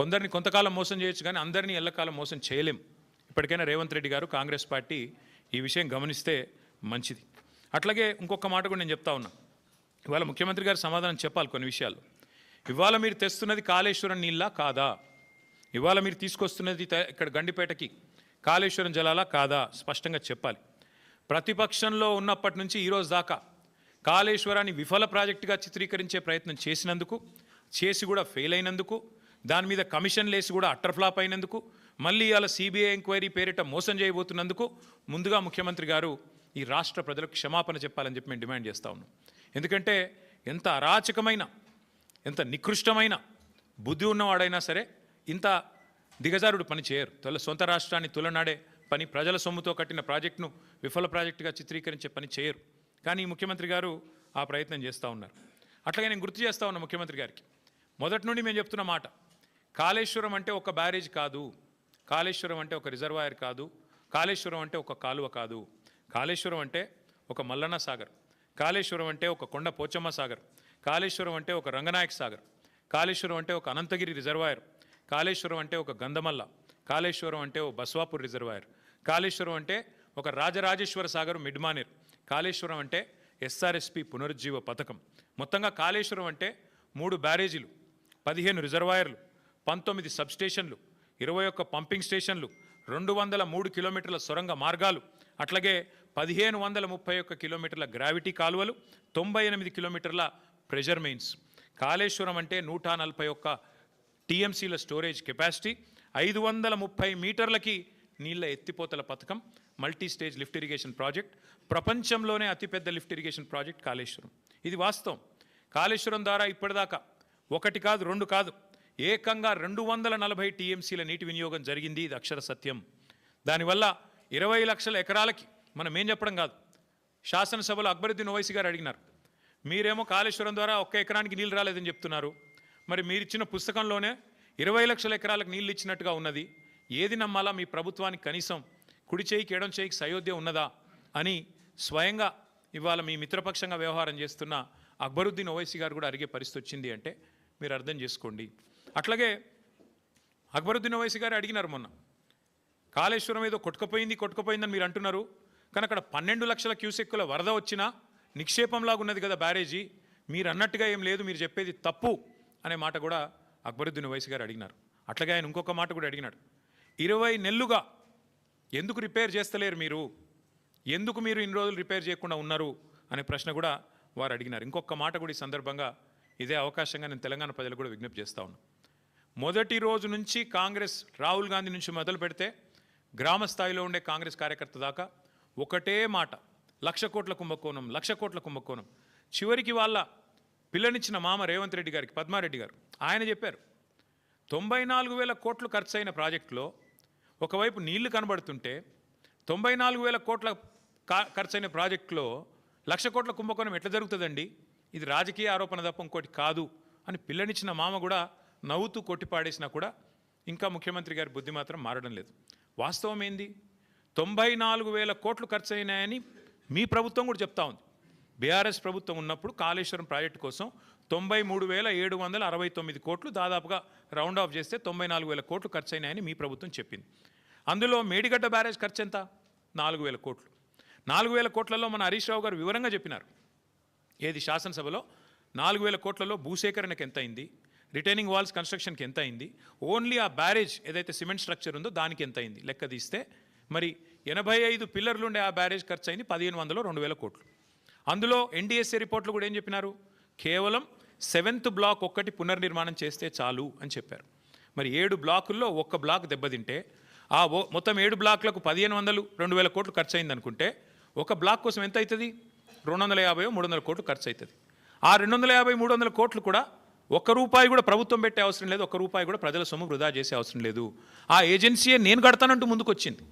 కొందరిని కొంతకాలం మోసం చేయొచ్చు కానీ అందరినీ ఎల్లకాలం మోసం చేయలేం. ఇప్పటికైనా రేవంత్ రెడ్డి గారు కాంగ్రెస్ పార్టీ ఈ విషయం గమనిస్తే మంచిది. అట్లాగే ఇంకొక మాట కూడా నేను చెప్తా ఉన్నా. ఇవాళ ముఖ్యమంత్రి గారు సమాధానం చెప్పాలి కొన్ని విషయాలు. ఇవాళ మీరు తెస్తున్నది కాళేశ్వరం నీళ్ళ కాదా? ఇవాళ మీరు తీసుకొస్తున్నది ఇక్కడ గండిపేటకి కాళేశ్వరం జలాలా కాదా? స్పష్టంగా చెప్పాలి. ప్రతిపక్షంలో ఉన్నప్పటి నుంచి ఈరోజు దాకా కాళేశ్వరాన్ని విఫల ప్రాజెక్టుగా చిత్రీకరించే ప్రయత్నం చేసినందుకు చేసి కూడా ఫెయిల్ అయినందుకు దాని మీద కమిషన్ లేసి కూడా అట్టర్ ఫ్లాప్ అయినందుకు మళ్ళీ ఇవాళ సిబిఐ ఎంక్వైరీ పేరిట మోసం చేయబోతున్నందుకు ముందుగా ముఖ్యమంత్రి గారు ఈ రాష్ట్ర ప్రజలకు క్షమాపణ చెప్పాలని చెప్పి మేము డిమాండ్ చేస్తా ఉన్నాం. ఎందుకంటే ఎంత అరాచకమైన ఎంత నికృష్టమైన బుద్ధి ఉన్నవాడైనా సరే ఇంత దిగజారుడు పని చేయరు. తొల సొంత రాష్ట్రాన్ని తులనాడే పని ప్రజల సొమ్ముతో కట్టిన ప్రాజెక్టును విఫల ప్రాజెక్టుగా చిత్రీకరించే పని చేయరు. కానీ ముఖ్యమంత్రి గారు ఆ ప్రయత్నం చేస్తూ ఉన్నారు. అట్లాగే నేను గుర్తు చేస్తా ఉన్నా ముఖ్యమంత్రి గారికి. మొదటి నుండి మేము చెప్తున్న మాట కాళేశ్వరం అంటే ఒక బ్యారేజ్ కాదు కాళేశ్వరం అంటే ఒక రిజర్వాయర్ కాదు కాళేశ్వరం అంటే ఒక కాలువ కాదు కాళేశ్వరం అంటే ఒక మల్లన్న సాగర్ కాళేశ్వరం అంటే ఒక కొండ పోచమ్మ సాగర్ కాళేశ్వరం అంటే ఒక రంగనాయక సాగర్ కాళేశ్వరం అంటే ఒక అనంతగిరి రిజర్వాయర్ కాళేశ్వరం అంటే ఒక గంధమల్ల కాళేశ్వరం అంటే ఒక బస్వాపూర్ రిజర్వాయర్ కాళేశ్వరం అంటే ఒక రాజరాజేశ్వర సాగర్ మిడ్మానేర్ కాళేశ్వరం అంటే ఎస్ఆర్ఎస్పి పునరుజ్జీవ పథకం మొత్తంగా కాళేశ్వరం అంటే మూడు బ్యారేజీలు పదిహేను రిజర్వాయర్లు పంతొమ్మిది సబ్స్టేషన్లు ఇరవై ఒక్క పంపింగ్ స్టేషన్లు రెండు వందల మూడు కిలోమీటర్ల సొరంగ మార్గాలు అట్లాగే పదిహేను వందల ముప్పై ఒక్క కిలోమీటర్ల గ్రావిటీ కాలువలు తొంభై ఎనిమిది కిలోమీటర్ల ప్రెషర్ మెయిన్స్. కాళేశ్వరం అంటే నూట నలభై ఒక్క టీఎంసీల స్టోరేజ్ కెపాసిటీ ఐదు వందల ముప్పై మీటర్లకి నీళ్ళ ఎత్తిపోతల పథకం multi stage lift irrigation project ప్రపంచంలోనే అతిపెద్ద లిఫ్ట్ ఇరిగేషన్ ప్రాజెక్ట్ కాళేశ్వరం. ఇది వాస్తవం. కాళేశ్వరం ద్వారా ఇప్పటిదాకా ఒకటి కాదు రెండు కాదు. ఏకంగా రెండు వందల నలభై టీఎంసీల నీటి వినియోగం జరిగింది. ఇది అక్షర సత్యం. దానివల్ల ఇరవై లక్షల ఎకరాలకి మనం ఏం చెప్పడం కాదు. శాసనసభలో అక్బరుద్దీన్ ఓవైసీ గారు అడిగినారు. మీరేమో కాళేశ్వరం ద్వారా ఒక్క ఎకరానికి నీళ్ళు రాలేదని చెప్తున్నారు. మరి మీరిచ్చిన పుస్తకంలోనే ఇరవై లక్షల ఎకరాలకు నీళ్ళు ఇచ్చినట్టుగా ఉన్నది. ఏది నమ్మాలా మీ ప్రభుత్వానికి కనీసం కుడి చేయికి ఎడం చేయికి సయోధ్య ఉన్నదా అని స్వయంగా ఇవాళ మీ మిత్రపక్షంగా వ్యవహారం చేస్తున్న అక్బరుద్దీన్ ఓవైసీ గారు కూడా అడిగే పరిస్థితి వచ్చింది అంటే మీరు అర్థం చేసుకోండి. అట్లాగే అక్బరుద్దీన్ ఓవైసీ గారు అడిగినారు మొన్న కాళేశ్వరం ఏదో కొట్టుకుపోయింది కొట్టుకుపోయిందని మీరు అంటున్నారు కానీ అక్కడ పన్నెండు లక్షల క్యూసెక్కుల వరద వచ్చినా నిక్షేపంలాగా ఉన్నది కదా బ్యారేజీ మీరు అన్నట్టుగా ఏం లేదు మీరు చెప్పేది తప్పు అనే మాట కూడా అక్బరుద్దీన్ ఓవైసీ గారు అడిగినారు. అట్లాగే ఆయన ఇంకొక మాట కూడా అడిగినాడు. ఇరవై నెలలుగా ఎందుకు రిపేర్ చేస్తలేరు మీరు? ఎందుకు మీరు ఇన్ని రోజులు రిపేర్ చేయకుండా ఉన్నారు? అనే ప్రశ్న కూడా వారు అడిగినారు. ఇంకొక మాట కూడా ఈ సందర్భంగా ఇదే అవకాశంగా నేను తెలంగాణ ప్రజలకు కూడా విజ్ఞప్తి చేస్తా ఉన్నాను మొదటి రోజు నుంచి కాంగ్రెస్ రాహుల్ గాంధీ నుంచి మొదలు పెడితే గ్రామ స్థాయిలో ఉండే కాంగ్రెస్ కార్యకర్త దాకా ఒకటే మాట లక్ష కోట్ల కుంభకోణం లక్ష కోట్ల కుంభకోణం. చివరికి వాళ్ళ పిల్లనిచ్చిన మామ రేవంత్ రెడ్డి గారికి పద్మారెడ్డి గారు ఆయన చెప్పారు తొంభై నాలుగు వేల కోట్లు ఖర్చు అయిన ప్రాజెక్టులో ఒకవైపు నీళ్ళు కనబడుతుంటే తొంభై నాలుగు వేల కోట్ల ఖర్చు అయిన ప్రాజెక్టులో లక్ష కోట్ల కుంభకోణం ఎట్లా జరుగుతుందండి? ఇది రాజకీయ ఆరోపణ తప్ప ఇంకోటి కాదు అని పిల్లనిచ్చిన మామ కూడా నవ్వుతూ కొట్టిపాడేసినా కూడా ఇంకా ముఖ్యమంత్రి గారి బుద్ధి మాత్రం మారడం లేదు. వాస్తవం ఏంది? తొంభై నాలుగు వేల కోట్లు ఖర్చు అయినాయని మీ ప్రభుత్వం కూడా చెప్తా ఉంది. బీఆర్ఎస్ ప్రభుత్వం ఉన్నప్పుడు కాళేశ్వరం ప్రాజెక్టు కోసం తొంభై మూడు వేల ఏడు వందల అరవై తొమ్మిది కోట్లు దాదాపుగా రౌండ్ ఆఫ్ చేస్తే తొంభై నాలుగు వేల కోట్లు ఖర్చు అయినాయని మీ ప్రభుత్వం చెప్పింది. అందులో మేడిగడ్డ బ్యారేజ్ ఖర్చు ఎంత? నాలుగు వేల కోట్లు. నాలుగు వేల కోట్లలో మన హరీష్ రావు గారు వివరంగా చెప్పినారు. ఏది శాసనసభలో? నాలుగు వేల కోట్లలో భూసేకరణకు ఎంత అయింది రిటైనింగ్ వాల్స్ కన్స్ట్రక్షన్కి ఎంత అయింది ఓన్లీ ఆ బ్యారేజ్ ఏదైతే సిమెంట్ స్ట్రక్చర్ ఉందో దానికి ఎంత అయింది లెక్క తీస్తే మరి ఎనభై ఐదు పిల్లర్లు ఉండే ఆ బ్యారేజ్ ఖర్చు అయింది పదిహేను వందలు రెండు వేల కోట్లు. అందులో ఎన్డీఎస్ఏ రిపోర్ట్లు కూడా ఏం చెప్పినారు? కేవలం సెవెంత్ బ్లాక్ ఒక్కటి పునర్నిర్మాణం చేస్తే చాలు అని చెప్పారు. మరి ఏడు బ్లాకుల్లో ఒక్క బ్లాక్ దెబ్బతింటే ఆ మొత్తం ఏడు బ్లాక్లకు పదిహేను వందలు రెండు వేల కోట్లు ఖర్చు అయిందనుకుంటే ఒక బ్లాక్ కోసం ఎంత అవుతుంది రెండు వందల యాభై మూడు వందల కోట్లు ఖర్చు అవుతుంది ఆ రెండు వందల యాభై మూడు వందల కోట్లు కూడా ఒక్క రూపాయి కూడా ప్రభుత్వం పెట్టే అవసరం లేదు ఒక్క రూపాయి కూడా ప్రజల సొమ్ము వృధా చేసే అవసరం లేదు. ఆ ఏజెన్సీయే నేను కడతానంటూ ముందుకొచ్చింది.